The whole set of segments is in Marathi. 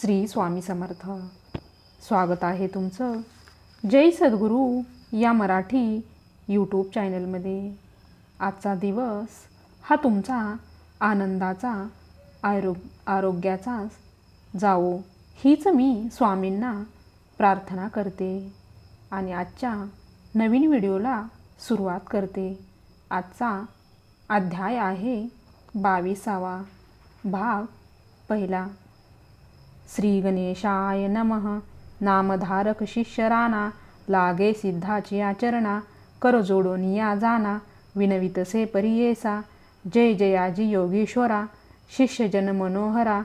श्री स्वामी समर्थ. स्वागत आहे तुमचं. जय सद्गुरू या मराठी यूट्यूब चॅनलमध्ये आजचा दिवस हा तुमचा आनंदाचा आरो आरोग्याचा जावो हीच मी स्वामींना प्रार्थना करते आणि आजच्या नवीन व्हिडिओला सुरुवात करते. आजचा अध्याय आहे बावीसावा भाग पहिला श्री गणेशाय नमः. नामधारक शिष्य राणा लागे सिद्धाची आचरणा कर जोडून या जाना विनवितसे परियेसा. जय जयाजी योगीश्वरा शिष्यजन मनोहरा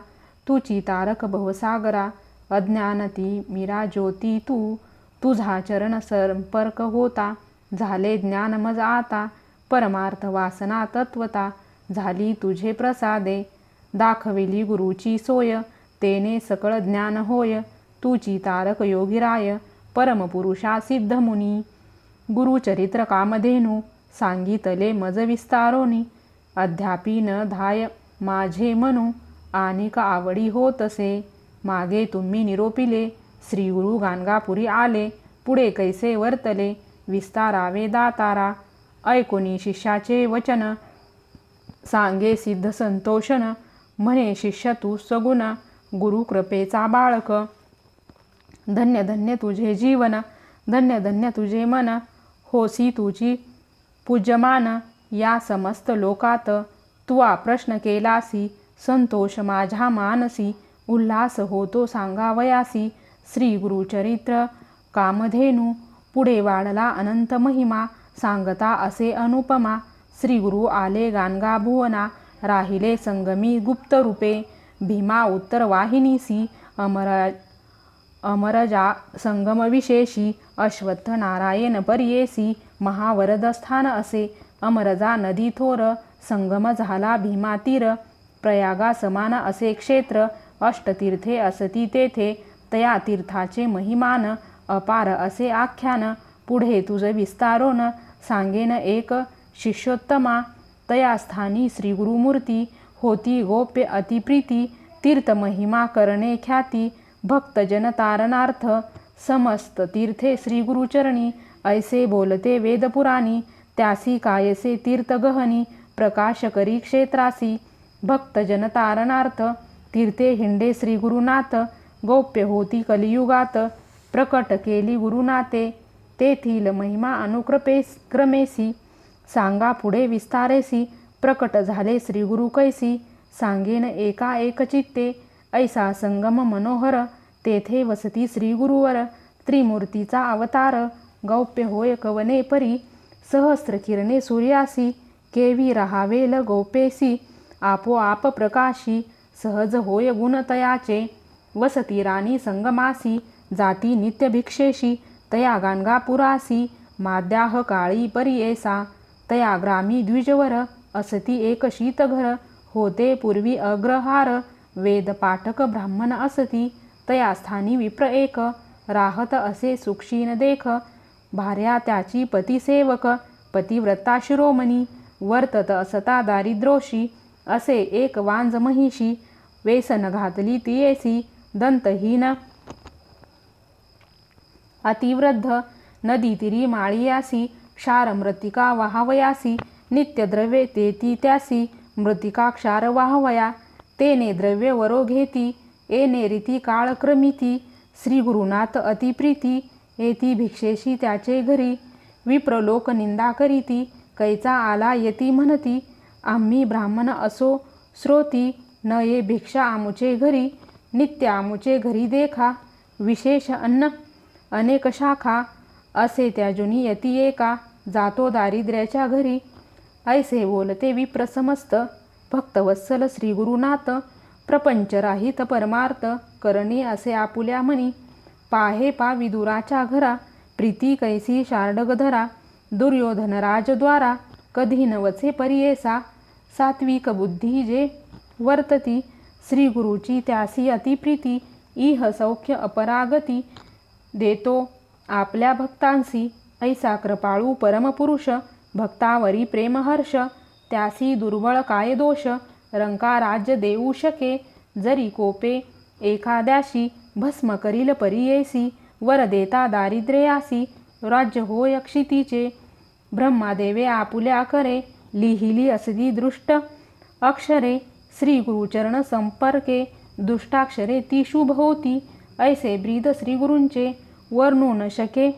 तुची तारक भवसागरा अज्ञानती मीरा ज्योती तू तुझा चरण संपर्क होता झाले ज्ञान मज आता परमार्थ वासना तत्वता झाली तुझे प्रसादे दाखविली गुरुची सोय तेने सकळ ज्ञान होय तुची तारक योगिराय परमपुरुषा सिद्ध मुनी। गुरुचरित्र कामधेनू सांगितले मज विस्तारोनी। अद्यापि न धाय माझे मनू आणिक आवडी होतसे। मागे तुम्ही निरोपिले श्री गुरु गाणगापुरी आले पुढे कैसे वर्तले? विस्तारावे दातारा ऐकुनी शिष्याचे वचन। सांगे सिद्ध संतोषण म्हणे शिष्य तू सगुण। गुरुकृपेचा बाळक. धन्य धन्य तुझे जीवन धन्य धन्य तुझे मन. होसी तुझी पूज्यमान या समस्त लोकात. तुवा प्रश्न केलासी संतोष माझ्या मानसी. उल्हास होतो सांगावयासी श्री गुरुचरित्र कामधेनू पुढे वाढला अनंत महिमा. सांगता असे अनुपमा. श्री गुरु आले गाणगा भुवना राहिले संगमी गुप्त रूपे भीमा उत्तरवाहिनीसी अमर अमरजा संगमविशेषी अश्वत्थ नारायण पर्येसी महावरदस्थान असे अमरजा नदी थोर संगम झाला भीमातीर प्रयागा समान असे क्षेत्र अष्टतीर्थे असती तेथे तया तीर्थाचे महिमान अपार असे आख्यान पुढे तुझ विस्तारोन सांगेन एक शिष्योत्तमा तया स्थानी श्री गुरुमूर्ती होती गोप्य अतिप्रीती तीर्थ महिमा करणे ख्याती भक्त जनतारणार्थ समस्त तीर्थे श्री गुरुचरणी ऐसे बोलते वेदपुराणी त्यासी कायसे तीर्थगहनी प्रकाश करी क्षेत्रासी भक्त जनतारणार्थ तीर्थे हिंडे श्री गुरुनाथ होती कलियुगात प्रकट केली गुरुनाथे तेथील महिमा अनुक्रपेस क्रमेसी सांगा पुढे विस्तारेसी प्रकट झाले श्री गुरु कैसी. सांगेन एकाएक चित्ते. ऐसा संगम मनोहर. तेथे वसती श्री गुरुवर. त्रिमूर्तीचा अवतार. गौप्य होय कवने परी. सहस्र किरणे सूर्यासी. केवी राहावेल गौपेसी. आपोआप प्रकाशी. सहज होय गुणतयाचे वसती राणी संगमासी. जाती नित्य भिक्षेशी. तया गाणगापुरासी माद्याह काळी परियेसा तया ग्रामी द्विजवर. असती एक शीतघर होते पूर्वी अग्रहार वेद पाठक ब्राह्मण असती तया स्थानी विप्र एक राहत असे सुक्षीन देख भार्या त्याची पतिसेवक पतिव्रता शिरोमणी वर्तत असता दारिद्रोशी असे एक वांज महिषी वेसन घातली तियेसी दंतहीन अतिवृद्ध नदी तिरी माळियासी क्षारमृतिका वाहवयासी नित्यद्रव्ये तेती त्यासी मृतिका क्षार वाहवया तेने द्रव्य वरो घेती एने रीती काळक्रमिती श्री गुरुनाथ अतिप्रीती येती भिक्षेशी त्याचे घरी विप्रलोक निंदा करीती कैचा आला येती म्हणती आम्ही ब्राह्मण असो श्रोती न ये भिक्षा आमुचे घरी नित्य आमुचे घरी देखा विशेष अन्न अनेक शाखा असे त्याजुनी यती एका जातो दारिद्र्याच्या घरी ऐसे बोलते विप्रसमस्त. भक्तवत्सल श्री गुरुनाथ प्रपंचराहित परमार्थ करणे असे आपुल्या म्हणी. पाहे पा विदुराच्या घरा प्रीती कैसी शार्डगधरा दुर्योधन राजद्वारा कधी नवचे परियेसा सात्विक बुद्धी जे वर्तती श्री गुरुची त्यासी अतिप्रीती इह सौख्य अपरागती देतो आपल्या भक्तांसी ऐसा कृपाळू परमपुरुष भक्तावरी प्रेमहर्ष त्यासी दुर्बळ काय दोष रंका राज्य देऊ शके जरी कोपे एखाद्याशी भस्म करील परियेसी वर देता दारिद्र्यासी राज्य होय क्षितीचे ब्रह्मादेवे आपुल्या करे लिहिली असली दृष्ट अक्षरे श्री गुरुचरण संपर्के दुष्टाक्षरे ती शुभ होती ऐसे ब्रीद श्रीगुरूंचे वर्णू न शके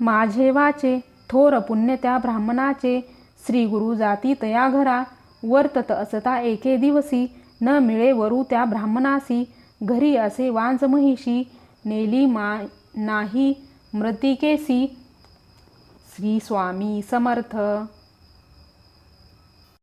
माझे वाचे थोर पुण्य त्या ब्राह्मणाचे. श्री गुरु जाती तया घरा वर्तत असता एके दिवसी. न मिळे वरू त्या ब्राह्मणासी घरी असे वांज महिषी नेली मा नाही मृतिकेसी. श्री स्वामी समर्थ.